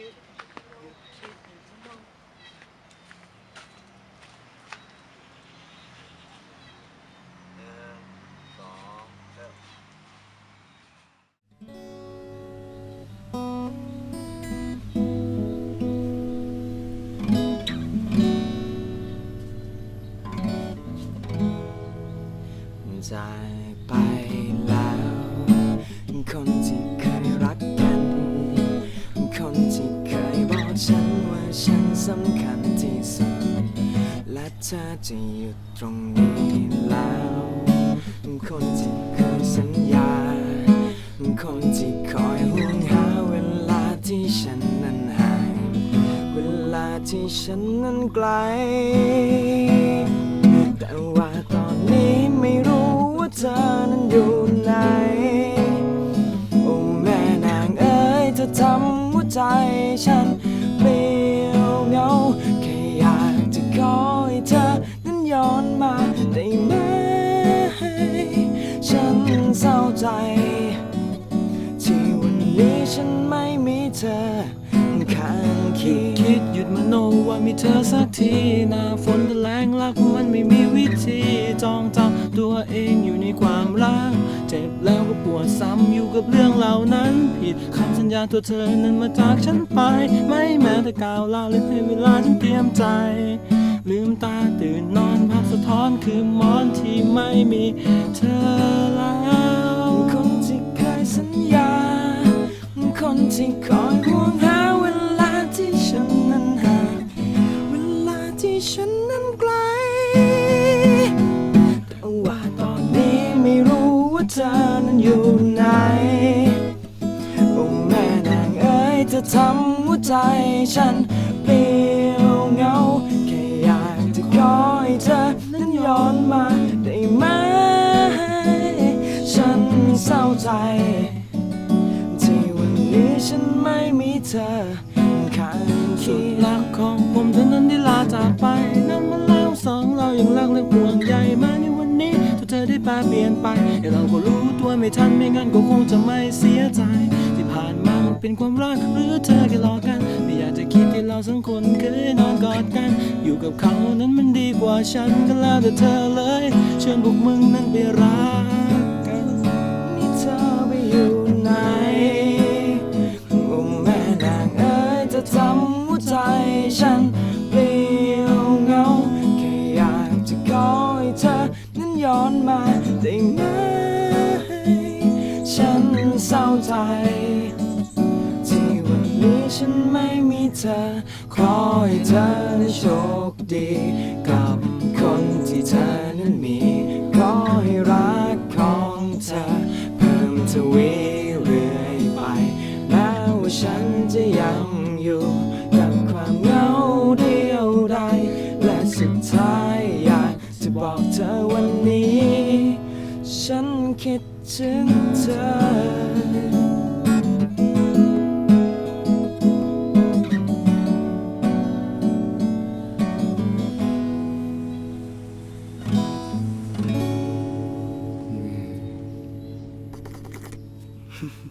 คิดหยุด ธอจะอยู่ตรงนี้แล้ว คนที่เคยสัญญา คนที่คอยห่วงหาเวลาที่ฉันนั้นหางเวลาที่ฉันนั้นไกล แต่ว่าตอนนี้ไม่รู้ว่าเธอนั้นอยู่ไหน โอ้แม่นางเอ๋ยเธอทำหัวใจฉันเปลี่ยวเหงา ย้อนมาได้ไหม ฉันเศร้าใจ ที่วันนี้ฉันไม่มีเธอข้างคิเคีดยงคิดหยุดมโนว่ามีเธอสักทีหน้าฝนตะแลงรักมันไม่มีวิธีจองจำตัวเองอยู่ในความรัก เจ็บแล้วก็ปวดซ้ำอยู่กับเรื่องเหล่านั้นผิดคำสัญญาตัวเธอนั้นมาจากฉันไป ไม่แม้แต่กาวลาหรือให้เวลาฉันเตรียมใจ ลืมตาตื่นนอนภาพสะท้อนคือมอนที่ไม่มีเธอแล้วคนที่เคยสัญญา คนที่คอยห่วงหาเวลาที่ฉันนั้นหา เวลาที่ฉันนั้นไกลแต่ว่าตอนนี้ไม่รู้ว่าเธอนั้นอยู่ไหนโอ้แม่นางเอ๋ยเธอทำหัวใจฉัน ใจที่วันนี้ฉันไม่มีเธอข้างสุเคีดยงรักของผมเท่านั้นที่ลาจากไปนั่นมาแล้วสองเรายังรักและห่วงใยมาในวันนี้ถ้าเธอได้แปลเปลี่ยนไปเดี๋ยวเราก็รู้ตัวไม่ทันไม่งั้นก็คงจะไม่เสียใจ ที่ผ่านมามันเป็นความรักหรือเธอแค่หลอกกัน ไม่อยากจะคิดที่เราสองคนเคยนอนกอดกัน อยู่กับเขานั้นมันดีกว่าฉันก็แล้วแต่เธอเลยเชิญพวกมึงนั้นไปรัก จะทำหัวใจฉันเปลี่ยวเหงาแค่อยากจะขอให้เธอนั้นย้อนมาได้ไหมฉันเศร้าใจที่วันนี้ฉันไม่มีเธอ ขอให้เธอนั้นโชคดี กับคนที่เธอนั้นมี ฉันจะยังอยู่กับความเหงาเดียวดายและสุดท้ายอยากจะบอกเธอวันนี้ ฉันคิดถึงเธอเ